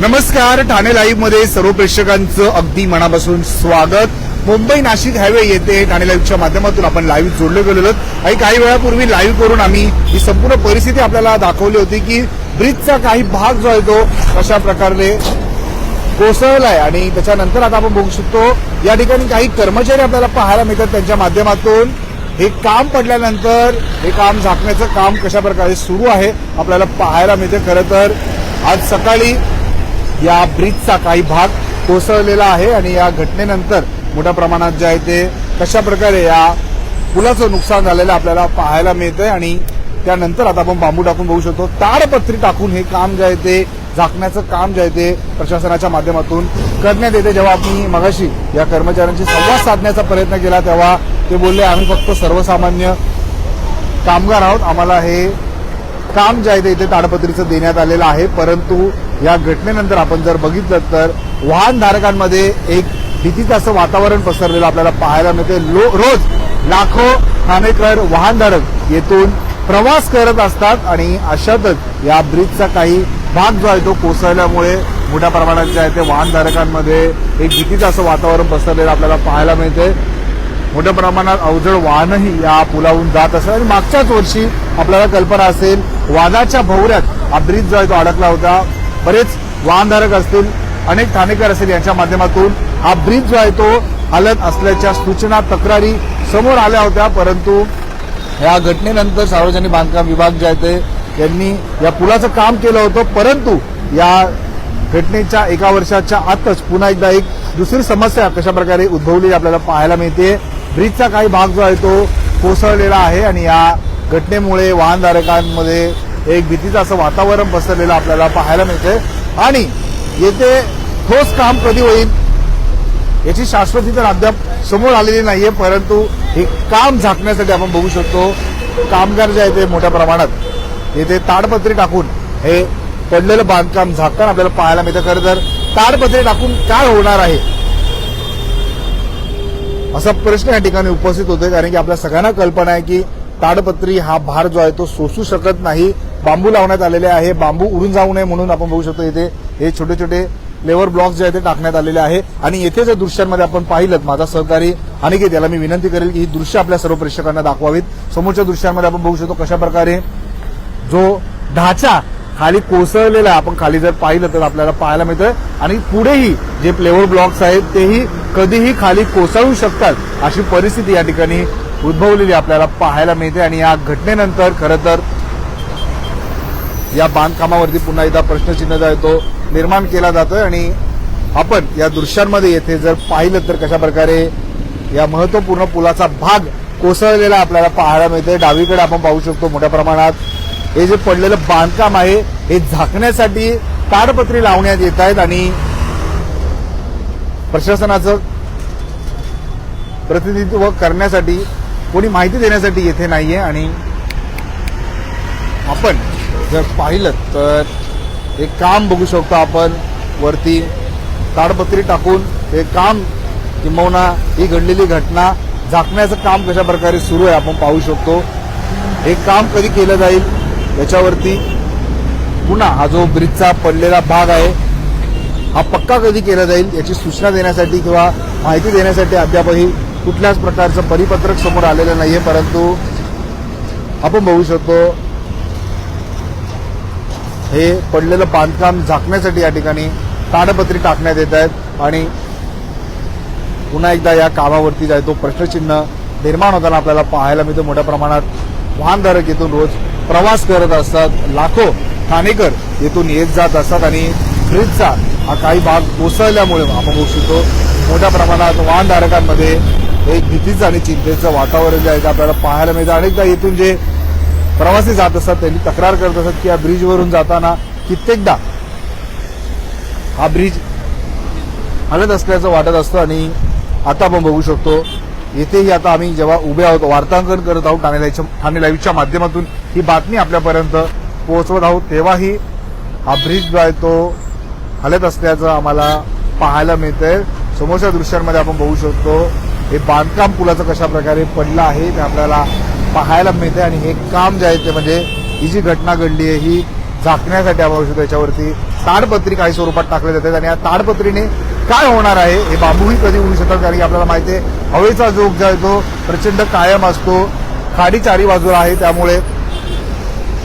नमस्कार ठाणे लाईव्हमध्ये सर्व प्रेक्षकांचं अगदी मनापासून स्वागत. मुंबई नाशिक हायवे येथे ठाणे लाईव्हच्या माध्यमातून आपण लाईव्ह जोडले गेलेलो आहोत. आणि काही वेळापूर्वी लाईव्ह करून आम्ही ही संपूर्ण परिस्थिती आपल्याला दाखवली होती की ब्रिजचा काही भाग जो आहे तो कशा प्रकारे कोसळलाय आणि त्याच्यानंतर आता आपण बघू शकतो या ठिकाणी काही कर्मचारी आपल्याला पाहायला मिळतात त्यांच्या माध्यमातून. हे काम पडल्यानंतर हे काम झाकण्याचं काम कशा प्रकारे सुरू आहे आपल्याला पाहायला मिळते. खरं तर आज सकाळी या ब्रिजचा काही भाग कोसळलेला आहे आणि या घटनेनंतर मोठ्या प्रमाणात जे आहे ते कशा प्रकारे या पुलाचं नुकसान झालेलं आपल्याला पाहायला मिळतंय आणि त्यानंतर आता आपण बांबू टाकून बघू शकतो. ताडपत्री टाकून हे काम जे आहे ते झाकण्याचं काम जे आहे ते प्रशासनाच्या माध्यमातून करण्यात येते. जेव्हा आम्ही मगाशी या कर्मचाऱ्यांशी संवाद साधण्याचा प्रयत्न केला तेव्हा ते बोलले आम्ही फक्त सर्वसामान्य कामगार आहोत. आम्हाला हे काम जे आहे ते इथे ताडपत्रीचं देण्यात आलेलं आहे. परंतु या घटनेनंतर आपण जर बघितलं तर वाहनधारकांमध्ये एक भीतीचं असं वातावरण पसरलेलं आपल्याला पाहायला मिळते. लो- रोज लाखो ठाणेकर वाहनधारक येथून प्रवास करत असतात आणि अशातच या ब्रिजचा काही भाग जो आहे तो कोसळल्यामुळे मोठ्या प्रमाणात जे आहे ते वाहनधारकांमध्ये एक भीतीचं असं वातावरण पसरलेलं आपल्याला पाहायला मिळते. मोठ्या प्रमाणात अवजड वाहनही या पुलावरून जात असतात आणि मागच्याच वर्षी आपल्याला कल्पना असेल वादाच्या भोवऱ्यात हा ब्रिज जो आहे तो अडकला होता. बरेच वाहनधारक असतील अनेक ठाणेकर असतील यांच्या माध्यमातून हा ब्रिज जो आहे तो हलत असल्याच्या सूचना तक्रारी समोर आल्या होत्या परंतु या घटनेनंतर सार्वजनिक बांधकाम विभाग जे आहे ते यांनी या पुलाचं काम केलं होतं परंतु या घटनेच्या एका वर्षाच्या आतच पुन्हा एकदा एक दुसरी समस्या कशा प्रकारे उद्भवली आपल्याला पाहायला मिळते. ब्रिजचा काही भाग जो आहे तो कोसळलेला आहे आणि या घटनेमुळे वाहनधारकांमध्ये एक भीतीचं असं वातावरण पसरलेलं आपल्याला पाहायला मिळतंय. आणि येथे ठोस काम कधी होईल याची शाश्वती तर अद्याप समोर आलेली नाहीये परंतु हे काम झाकण्यासाठी आपण बघू शकतो. कामगार जे आहे ते मोठ्या प्रमाणात येथे ताडपत्री टाकून हे पडलेलं बांधकाम झाकताना आपल्याला पाहायला मिळतं. खरं तर ताडपत्री टाकून काय होणार आहे? असा प्रश्न या ठिकाणी उपस्थित होतोय कारण की आपल्या सगळ्यांना कल्पना आहे की ताडपत्री हा भार जो आहे तो सोसू शकत नाही. बांबू लावण्यात आलेले आहे. बांबू उडून जाऊ नये म्हणून आपण बघू शकतो इथे हे छोटे छोटे लेवर ब्लॉक्स जे आहे ते टाकण्यात आलेले आहे. आणि येथे जर दृश्यांमध्ये आपण पाहिलं माझा सहकारी अनिकेत याला मी विनंती करेल की ही दृश्य आपल्या सर्व प्रेक्षकांना दाखवावीत. समोरच्या दृश्यांमध्ये आपण बघू शकतो कशा प्रकारे जो ढाचा खाली कोसळलेला आहे आपण खाली जर पाहिलं तर आपल्याला पाहायला मिळतं आणि पुढेही जे प्लेवर ब्लॉक्स आहेत तेही कधीही खाली कोसळू शकतात अशी परिस्थिती या ठिकाणी उद्भवलेली आपल्याला पाहायला मिळते. आणि या घटनेनंतर खरं तर या बांधकामावरती पुन्हा एकदा प्रश्नचिन्ह जो आहे तो निर्माण केला जातोय आणि आपण या दृश्यांमध्ये येथे जर पाहिलं तर कशा प्रकारे या महत्त्वपूर्ण पुलाचा भाग कोसळलेला आपल्याला पाहायला मिळते डावीकडे आपण पाहू शकतो मोठ्या प्रमाणात. हे जे पडलेलं बांधकाम आहे हे झाकण्यासाठी ताडपत्री लावण्यात येत आहेत आणि प्रशासनाचं प्रतिनिधित्व करण्यासाठी कोणी माहिती देण्यासाठी येथे नाहीये आणि आपण जर पाहिलं तर हे काम बघू शकतो आपण. वरती ताडपत्री टाकून हे काम किंबहुना ही घडलेली घटना झाकण्याचं काम कशा प्रकारे सुरू आहे आपण पाहू शकतो. हे काम कधी केलं जाईल? याच्यावरती पुन्हा हा जो ब्रिजचा पडलेला भाग आहे हा पक्का कधी केला जाईल याची सूचना देण्यासाठी किंवा माहिती देण्यासाठी अद्यापही कुठल्याच प्रकारचं परिपत्रक समोर आलेलं नाही आहे परंतु आपण बघू शकतो हे पडलेलं बांधकाम झाकण्यासाठी या ठिकाणी ताडपत्री टाकण्यात येत आहेत आणि पुन्हा एकदा या कामावरती जाय तो प्रश्नचिन्ह निर्माण होताना आपल्याला पाहायला मिळतं. मोठ्या प्रमाणात वाहनधारक येथून रोज प्रवास करत असतात. लाखो ठाणेकर येथून येत जात असतात आणि ब्रिजचा हा काही भाग कोसळल्यामुळे आपण बघू शकतो. मोठ्या प्रमाणात वाहनधारकांमध्ये एक भीतीचं आणि चिंतेचं वातावरण जे आहे ते आपल्याला पाहायला मिळतं. अनेकदा येथून जे प्रवासी जात असतात त्यांनी तक्रार करत असतात की या ब्रिजवरून जाताना कित्येकदा हा ब्रिज हलत असल्याचं वाटत असतं आणि आता आपण बघू शकतो येथेही आता आम्ही जेव्हा उभे आहोत वार्तांकन करत आहोत ठाणे लाईव्हच्या ठाणे लाईव्हच्या माध्यमातून ही बातमी आपल्यापर्यंत पोहोचवत आहोत. तेव्हाही हा ब्रिज जो आहे तो हलत असल्याचं आम्हाला पाहायला मिळतंय. समोरच्या दृश्यांमध्ये आपण बघू शकतो हे बांधकाम पुलाचं कशा प्रकारे पडलं आहे ते आपल्याला पाहायला मिळते आणि हे काम जे आहे ते म्हणजे ही जी घटना घडली आहे ही झाकण्यासाठी आपण शकतो याच्यावरती ताडपत्री काही स्वरूपात टाकले जातात आणि या ताडपत्रीने काय होणार आहे हे बांबूही कधी उडू शकतात कारण की आपल्याला माहिती आहे हवेचा जोग जो आहे तो प्रचंड कायम असतो खाडी चारी बाजूला आहे त्यामुळे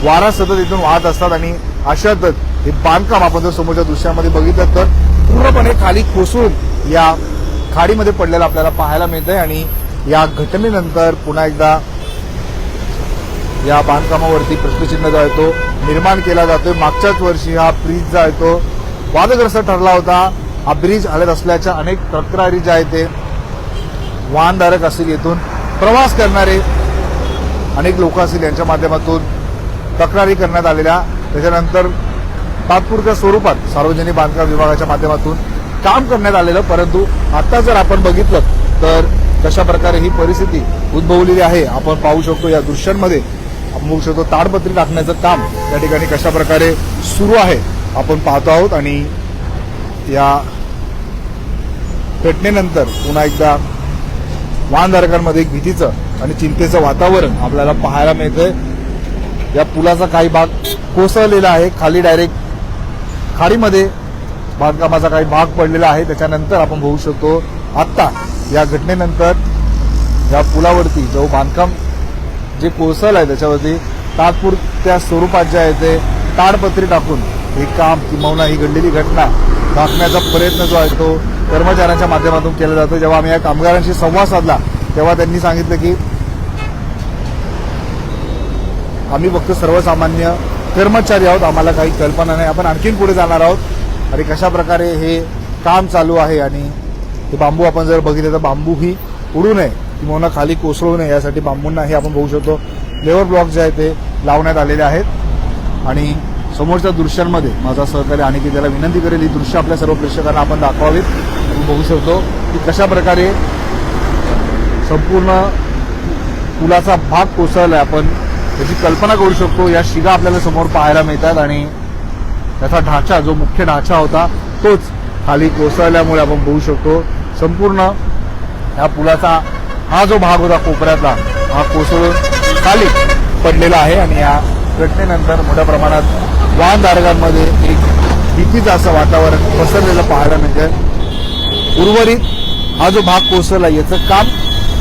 वारा सतत इथून वाहत असतात आणि अशातच हे बांधकाम आपण जर समोरच्या दृश्यामध्ये बघितलं तर पूर्णपणे खाली कोसळून या खाडीमध्ये पडलेलं आपल्याला पाहायला मिळतंय आणि या घटनेनंतर पुन्हा एकदा या बांधकामावरती प्रश्नचिन्ह जो आहे तो निर्माण केला जातोय. मागच्याच वर्षी हा ब्रिज जो आहे तो वादग्रस्त ठरला होता. हा ब्रिज हलत असल्याच्या अनेक तक्रारी ज्या आहेत ते वाहनधारक असतील येथून प्रवास करणारे अनेक लोक असतील यांच्या माध्यमातून तक्रारी करण्यात आलेल्या. त्याच्यानंतर तात्पुरत्या स्वरूपात सार्वजनिक बांधकाम विभागाच्या माध्यमातून काम करण्यात आलेलं. परंतु आता जर आपण बघितलं तर कशा प्रकारे ही परिस्थिती उद्भवलेली आहे आपण पाहू शकतो या दृश्यांमध्ये. आपण बघू शकतो ताडपत्री टाकण्याचं काम त्या ठिकाणी कशा प्रकारे सुरू आहे आपण पाहतो आहोत. आणि या घटनेनंतर पुन्हा एकदा वाहनधारकांमध्ये एक भीतीचं आणि चिंतेचं वातावरण आपल्याला पाहायला मिळतंय. या पुलाचा काही भाग कोसळलेला आहे. खाली डायरेक्ट खाडीमध्ये बांधकामाचा काही भाग पडलेला आहे. त्याच्यानंतर आपण बघू शकतो आत्ता या घटनेनंतर या पुलावरती जो बांधकाम जे कोसळ आहे त्याच्यावरती तात्पुरत्या स्वरूपात जे आहे ते ताडपत्री टाकून हे काम किंवा ही घडलेली घटना दाखण्याचा प्रयत्न जो आहे तो कर्मचाऱ्यांच्या माध्यमातून केला जातो जेव्हा आम्ही या कामगारांशी संवाद साधला तेव्हा त्यांनी सांगितलं की आम्ही फक्त सर्वसामान्य कर्मचारी आहोत आम्हाला काही कल्पना नाही. आपण आणखीन पुढे जाणार आहोत. आणि कशा प्रकारे हे काम चालू आहे आणि हे बांबू आपण जर बघितलं तर बांबू ही उडू नये. किंवा खाली कोसळू नये यासाठी बांबूंना हे आपण बघू शकतो. लेवर ब्लॉक जे आहे ते लावण्यात आलेले आहेत. आणि समोरच्या दृश्यांमध्ये माझा सहकारी आणि की त्याला विनंती करेल ही दृश्य आपल्या सर्व प्रेक्षकांना आपण दाखवावीत. आपण बघू शकतो की कशा प्रकारे संपूर्ण पुलाचा भाग कोसळला आपण. त्याची कल्पना करू शकतो या शिगा आपल्याला समोर पाहायला मिळतात आणि त्याचा ढाचा जो मुख्य ढाचा होता तोच खाली कोसळल्यामुळे आपण बघू शकतो. संपूर्ण या पुलाचा हा जो भाग होता कोपऱ्यातला हा कोसळून खाली पडलेला आहे आणि या घटनेनंतर मोठ्या प्रमाणात वाहनधारकांमध्ये एक भीतीचं असं वातावरण पसरलेलं पाहायला मिळतं उर्वरित हा जो भाग कोसळला याचं काम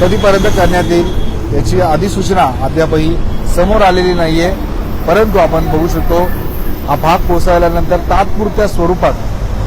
कधीपर्यंत करण्यात येईल याची अधिसूचना अद्यापही समोर आलेली नाहीये. परंतु आपण बघू शकतो हा भाग कोसळल्यानंतर तात्पुरत्या स्वरूपात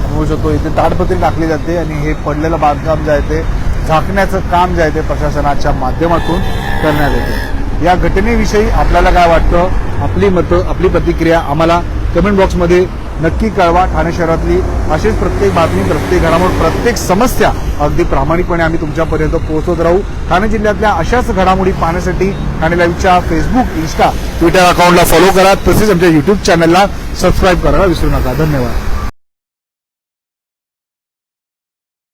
बघू शकतो इथे ताडपत्री टाकली जाते आणि हे पडलेलं बांधकाम जे आहे ते झाकण्याचं काम जे आहे ते प्रशासनाच्या माध्यमातून करण्यात येतं. या घटनेविषयी आपल्याला काय वाटतं? आपली मतं आपली प्रतिक्रिया आम्हाला कमेंट बॉक्समध्ये नक्की कळवा. ठाणे शहरातली अशीच प्रत्येक बातमी प्रत्येक घडामोड प्रत्येक समस्या अगदी प्रामाणिकपणे आम्ही तुमच्यापर्यंत पोहोचत राहू. ठाणे जिल्ह्यातल्या अशाच घडामोडी पाहण्यासाठी ठाणे लाईव्हच्या फेसबुक इन्स्टा ट्विटर अकाउंटला फॉलो करा. तसेच आमच्या युट्यूब चॅनलला सबस्क्राईब करायला विसरू नका. धन्यवाद.